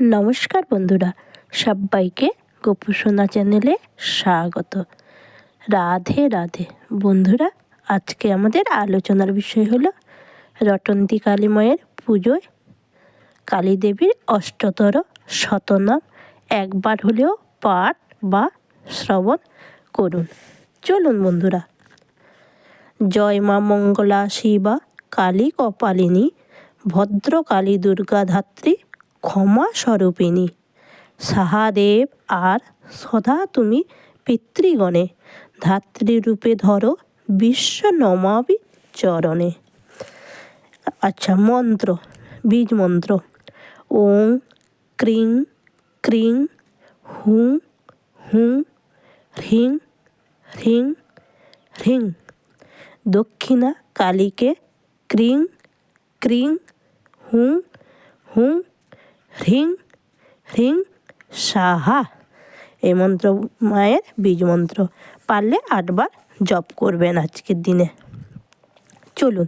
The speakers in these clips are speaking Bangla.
নমস্কার বন্ধুরা, সবাইকে গোপুসোনা চ্যানেলে স্বাগত। রাধে রাধে। বন্ধুরা, আজকে আমাদের আলোচনার বিষয় হলো রটন্তী কালী মায়ের পুজোয় কালী দেবীর অষ্টতর শতনাম একবার হলেও পাঠ বা শ্রবণ করুন। চলুন বন্ধুরা। জয় মা মঙ্গলা শিবা, কালী কপালিনী ভদ্রকালী দুর্গা ধাত্রী ক্ষমা স্বরূপিণী। সাহাদেব আর সদা তুমি পিতৃগণে, ধাত্রীরূপে ধরো বিশ্ব নমাবি চরণে। আচ্ছা মন্ত্র, বীজ মন্ত্র। ওং, ক্রিং ক্রিং, হুং হুং হ্রিং হ্রিং হ্রিং দক্ষিণা কালীকে ক্রিং ক্রিং, হুং হুং হ্রিং হ্রিং সাহা। এই মন্ত্র, মায়ের বীজ মন্ত্র। পারলে আটবার জপ করবেন আজকের দিনে। চলুন,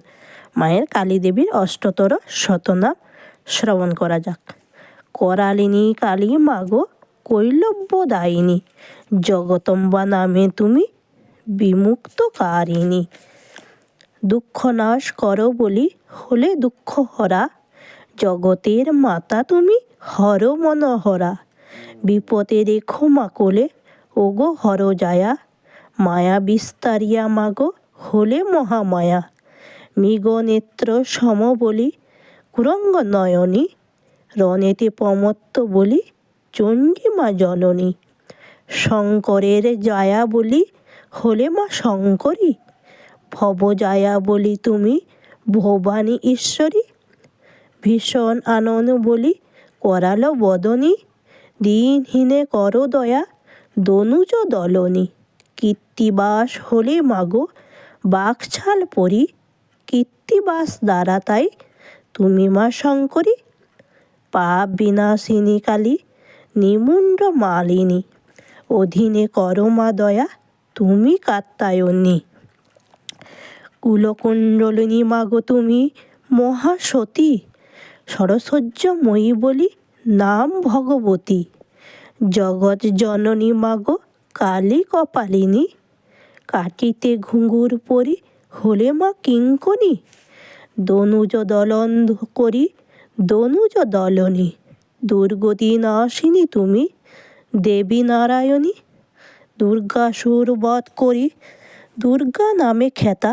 মায়ের কালী দেবীর অষ্টতর শতনাম শ্রবণ করা যাক। করালিনী কালী মাগো কৈলব্যদায়িনী জগতম্বা নামে তুমি বিমুক্তকারিণী। দুঃখ নাশ করো বলি হলে দুঃখ হরা জগতের মাতা তুমি হর মনোহরা। বিপদে রেখো কোলে, ওগো হর যায়া মায়া বিস্তারিয়া মাগো হলে মহামায়া। মৃগ নেত্র সম বলি, কুরঙ্গ নয়নী। রণেতে পমত্ত বলি চণ্ডী মা জননী। শঙ্করের জায়া বলি, হলে মা শঙ্করী। ভবজায়া বলি তুমি, ভবানী ঈশ্বরী। ভীষণ আনন্দ বলি, করালো বদনী। দিনহীনে কর দয়া, দনুজ দলনী। কীর্তিবাস হলে মাগো, বাকছাল পরি। কীর্তিবাস দ্বারা তাই, তুমি মা শঙ্করী। পাপ বিনাশিনী কালী, নিমুণ্ড মালিনী। অধীনে করো মা দয়া, তুমি কাত্তায়নী কুলকুণ্ডলিনী মাগো তুমি মহাসতী। সরসজ্জময়ী বলি নাম ভগবতী। জগৎ জননী মাগো কালী কপালিনী। কাটিতে ঘুঙুর পরি হলে মা কিঙ্কনি। দনুজ দলন করি দনুজ দলনী। দুর্গতি নাশিনী তুমি দেবী নারায়ণী। দুর্গাসুর বধ করি দুর্গা নামে খ্যাতা।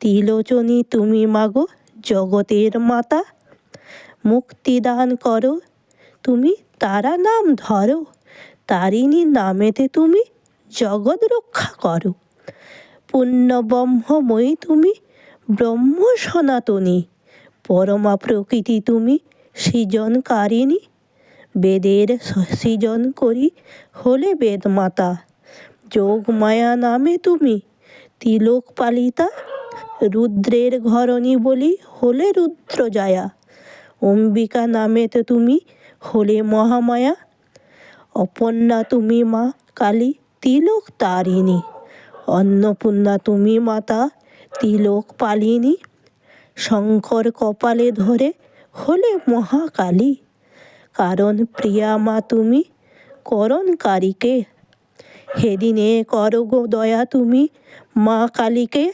তিলোচনী তুমি মাগো জগতের মাতা। মুক্তিদান করো। তুমি তারা নাম ধরো। তারিণী নামেতে তুমি জগৎ রক্ষা করো। ব্রহ্মময়ী তুমি ব্রহ্ম সনাতনী। পরমা প্রকৃতি তুমি সৃজনকারিণী। বেদের সৃজন করি হলে বেদ মাতা যোগ মায়া নামে তুমি তিলক পালিতা রুদ্রের ঘরণী বলি হলে রুদ্র জায়া অম্বিকা নামেতে তুমি হলে মহামায়া। অপর্ণা তুমি মা কালী, তিলক তারিণী। অন্নপূর্ণা তুমি মাতা, তিলক পালিনী। শঙ্কর কপালে ধরে হলে মহাকালী। কারণ প্রিয়া মা তুমি করণকারীকে। হেদিনে করগো দয়া তুমি মা কালীকে।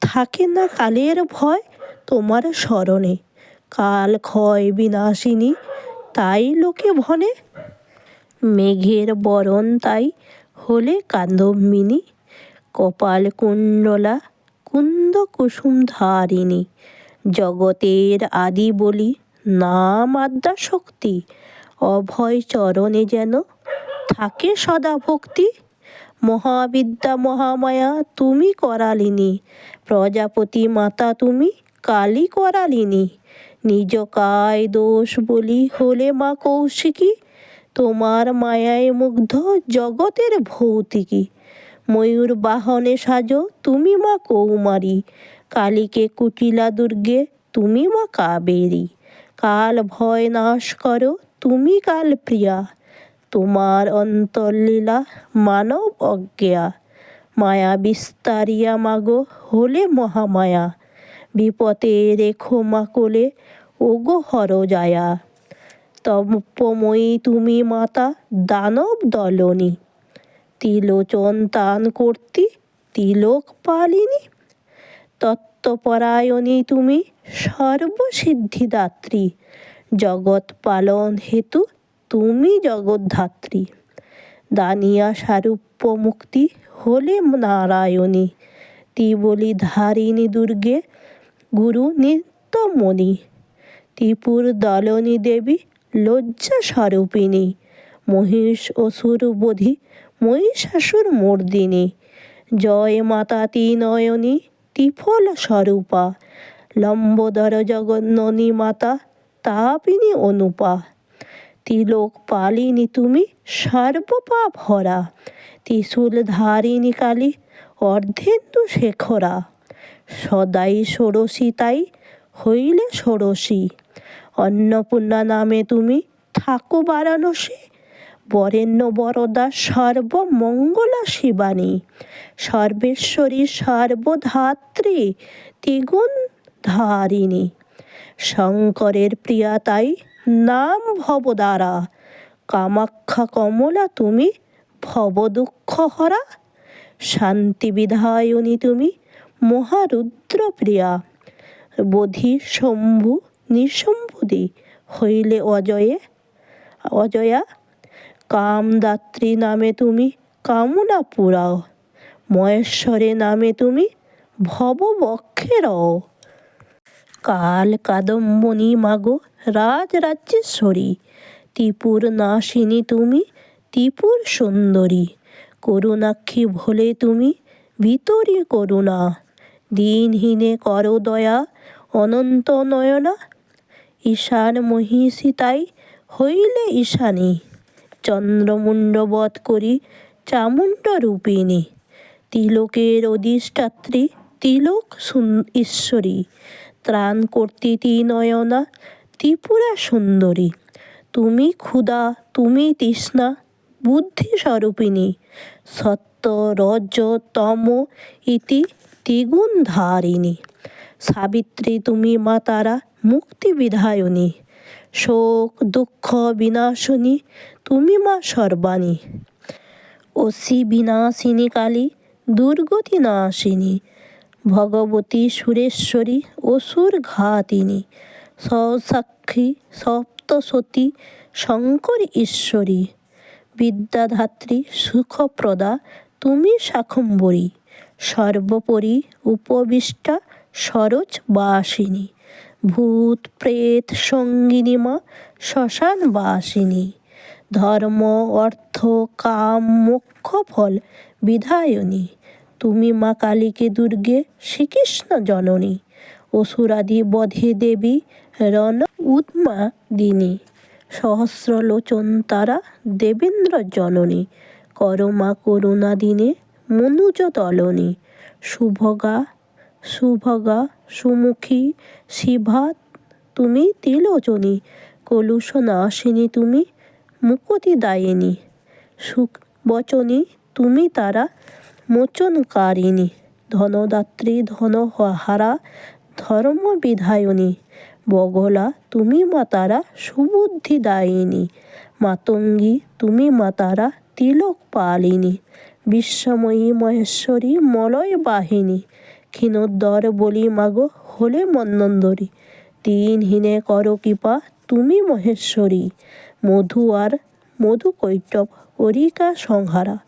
থাকে না কালের ভয় তোমার স্মরণে। কাল ক্ষয় বিনাশিনী তাই লোকে ভনে। মেঘের বরণ তাই হলে কান্দমিনী কপাল কুণ্ডলা, কুন্দ কুসুম ধারিণী। জগতের আদি বলি, নাম আদ্যা শক্তি, অভয় চরণে যেন থাকে সদা ভক্তি। মহাবিদ্যা মহামায়া তুমি করালিনী, প্রজাপতি মাতা তুমি কালী করালিনী। নিজ কায় দোষ বলি হলে মা কৌশিকী? তোমার মায়ায় মুগ্ধ জগতের ভৌতিকী। ময়ূর বাহনে সাজো, তুমি মা কৌমারী। কালীকে কুটিলা দুর্গে, তুমি মা কাবেরী। কাল ভয় নাশ করো, তুমি কাল প্রিয়া। তোমার অন্তর্লীলা মানব অজ্ঞা মায়া বিস্তারিয়া মাগো, হলে মহামায়া। বিপদে রেখো মা কোলে, ওগো হর যায়া তপময়ী তুমি মাতা দানব দলনী। তিলোচন তান কর্তি তিলক পালিনী। তত্ত্বপরায়ণী তুমি সর্বসিদ্ধিদাত্রী। জগৎ পালন হেতু তুমি জগদ্ধাত্রী। দানিয়া সারূপ্য মুক্তি হলে নারায়ণী। ত্রিবলি ধারিণী দুর্গে গুরু নিত্যমণি। ত্রিপুর দলনী দেবী লজ্জা স্বরূপিণী। মহিষ অসুর বোধি মহিষাসুর মর্দিনী। জয় মাতা নয়নী ত্রিফল স্বরূপা। লম্বোদর জগন্ননী মাতা তাপিনী অনুপা। তিলোক পালিনী তুমি সর্বপাপ হরা ত্রিশূল ধারিণী কালী অর্ধেন্দু শেখরা। সদাই ষোড়শী তাই হইলে ষোড়শী। অন্নপূর্ণা নামে তুমি থাকো বারাণসী। বরেণ্য বরদা সর্বমঙ্গলা শিবানী। সর্বেশ্বরী সর্বধাত্রী ত্রিগুণ ধারিণী। শঙ্করের প্রিয়া তাই নাম ভবদারা কামাক্ষা কমলা তুমি ভব দুঃখ হরা শান্তি বিধায়নী তুমি মহারুদ্র প্রিয়া বোধি শম্ভু নিঃশম্ভুদি হইলে অজয়ে, অজয়া, কামদাত্রী নামে তুমি কামনা পুরাও মহেশ্বরে নামে তুমি ভববক্ষে রও কাল কাদম্বনী মাগো রাজরাজ্যেশ্বরী, ত্রিপুর নাশিনী তুমি ত্রিপুর সুন্দরী, করুণাক্ষী ভোলে তুমি ভিতরী করুণা। দিনহীনে করো দয়া, অনন্ত নয়না। ঈশান মহিষী তাই হইলে ঈশানী। চন্দ্রমুণ্ডবধ করি চামুণ্ড রূপিণী। তিলকের অধিষ্ঠাত্রী, তিলক ঈশ্বরী। ত্রাণ কর্তৃ নয়না, ত্রিপুরা সুন্দরী। তুমি ক্ষুধা, তুমি তৃষ্ণা বুদ্ধি স্বরূপিণী সত্য, রজ, তম ইতি ত্রিগুণ ধারিণী সাবিত্রী, তুমি মা তারা মুক্তি বিধায়নী শোক, দুঃখ, বিনাশনী, তুমি মা সর্বাণী। অসি বিনাশিনী কালী দুর্গতি নাশিনী ভগবতী সুরেশ্বরী, অসুর ঘাতিনী। সসাক্ষী সপ্তসতী, শঙ্কর ঈশ্বরী। বিদ্যাধাত্রী, সুখপ্রদা, তুমি শাখম্বরী। সর্বোপরি উপবিষ্টা সরোজ বাসিনী ভূত, প্রেত, সঙ্গিনী মা শ্মশান বাসিনী ধর্ম, অর্থ, কাম, মোক্ষ, ফল, বিধায়নী, তুমি মা কালীকে দুর্গে শ্রীকৃষ্ণ জননী, অসুরাদি বধে দেবী রণ উদ্মা দিনী সহস্রলোচন তারা দেবেন্দ্র জননী, করমা করুণা দিনে মনুজ দলনী, শুভগা সুভগা সুমুখী, শিভা, তুমি তিলোচনী কলুষ নাশিনী তুমি, মুকতি দায়িনী সুখ বচনী তুমি তারা মোচনকারিণী, ধনদাত্রী ধন হারা ধর্ম বিধায়নী বগলা তুমি মা তারা সুবুদ্ধিদায়িনী, মাতঙ্গী তুমি মা তারা তিলক পালিনী বিশ্বময়ী মহেশ্বরী, মলয় বাহিনী। ক্ষীণোদ্দর বলি, মাগো, হলে মন্নন্দরী। দিনহীনে কর কৃপা, তুমি মহেশ্বরী। মধু আর মধু কৈটব করিকা সংহারা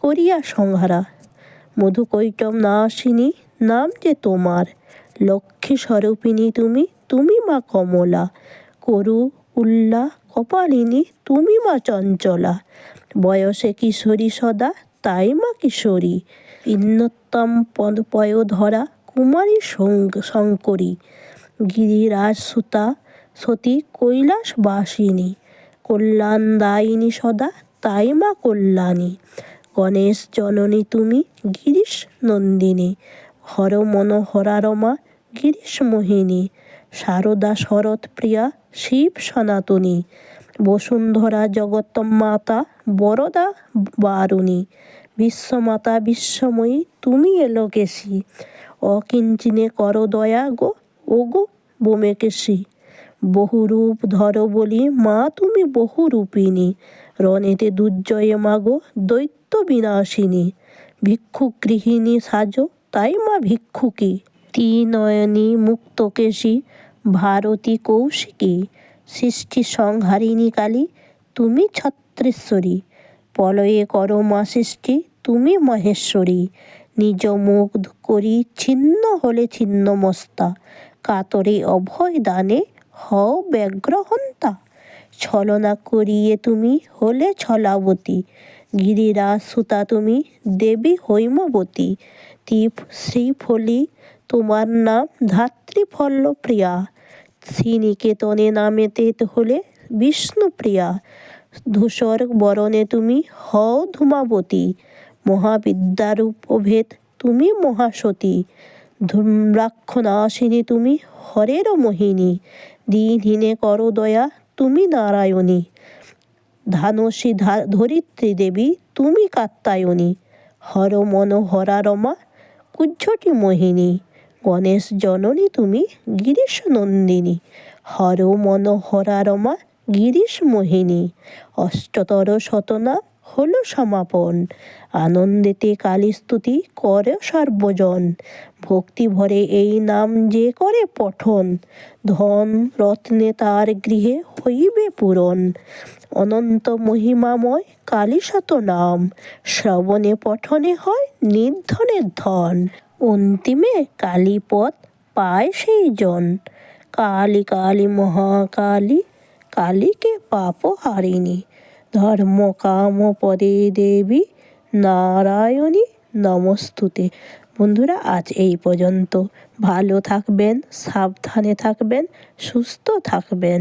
করিয়া সংহারা। মধু কৈটব নাশিনী নাম যে তোমার। লক্ষ্মী স্বরূপিনী তুমি তুমি মা কমলা। করু, উল্লা, কপালিনী, তুমি মা চঞ্চলা। বয়সে কিশোরী সদা তাই মা কিশোরী। ইন্নতম পদ পয় ধরা কুমারী শঙ্করী। গিরিরাজ সুতা সতী কৈলাস বাসিনী। কল্যাণদায়িনী সদা তাই মা কল্যাণী। গণেশ জননী তুমি গিরিশ নন্দিনী। হর মনোহরা রমা গিরিশ মোহিনী। শারদা শরৎ প্রিয়া শিব সনাতনী। বসুন্ধরা জগৎ মাতা বরদা বারুণী। বিশ্বমাতা বিশ্বময়ী, তুমি এলোকেশী অকিঞ্চিনে কর দয়া গো ও গো বোমেকেশী। বহু রূপ ধরো বলি, মা তুমি বহু রূপিণী রণেতে দুর্জয়ে মাগো, দৈত্য বিনাশিনী ভিক্ষুক গৃহিণী সাজো, তাই মা ভিক্ষুকী। ত্রিনয়নী মুক্তকেশী, ভারতী কৌশিকী। সৃষ্টি সংহারিণী কালী, তুমি ছত্রেশ্বরী। পলয়ে করো মা সৃষ্টি, তুমি মহেশ্বরী। নিজ মুখ করি ছিন্ন হলে ছিন্ন মস্তা। কাতরে অভয় দানে হও ব্যগ্রহন্তা ছলনা করিয়ে তুমি হলে ছলাবতী। গিরিরাজ সুতা তুমি, দেবী হৈমবতী। তীপ শ্রীফলি, তোমার নাম ধাত্রীফল্ল প্রিয়া শ্রীনিকেতনে নামেতে হলে, বিষ্ণুপ্রিয়া, ধূসর, বরণে তুমি হও ধূমাবতী, মহাবিদ্যারূপ ভেদ তুমি মহাসতী, ধূম্রাক্ষনাশিনী তুমি হরের মোহিনী, দিনহীনে করো দয়া তুমি নারায়ণী, ধানসী ধরিত্রী দেবী তুমি কাত্তায়নী হর মনোহরা রমা কুজ্ঝটি মোহিনী গণেশ জননী তুমি গিরিশ নন্দিনী, হর মনোহরা রমা গিরিশ মোহিনী, অষ্টতর শতনা হলো সমাপন, আনন্দেতে কালী স্তুতি করে সর্বজন, ভক্তি ভরে এই নাম যে করে পঠন, ধন রত্নে তার গৃহে হইবে পূরণ, অনন্ত মহিমাময় কালী শত নাম শ্রবণে পঠনে হয় নির্ধনের ধন। অন্তিমে কালীপদ পায় সেই জন কালী কালী, মহাকালী, কালীকে পাপ হারিণী। ধর্ম, কাম, পদে দেবী, নারায়ণী নমস্তুতে। বন্ধুরা, আজ এই পর্যন্ত। ভালো থাকবেন, সাবধানে থাকবেন, সুস্থ থাকবেন।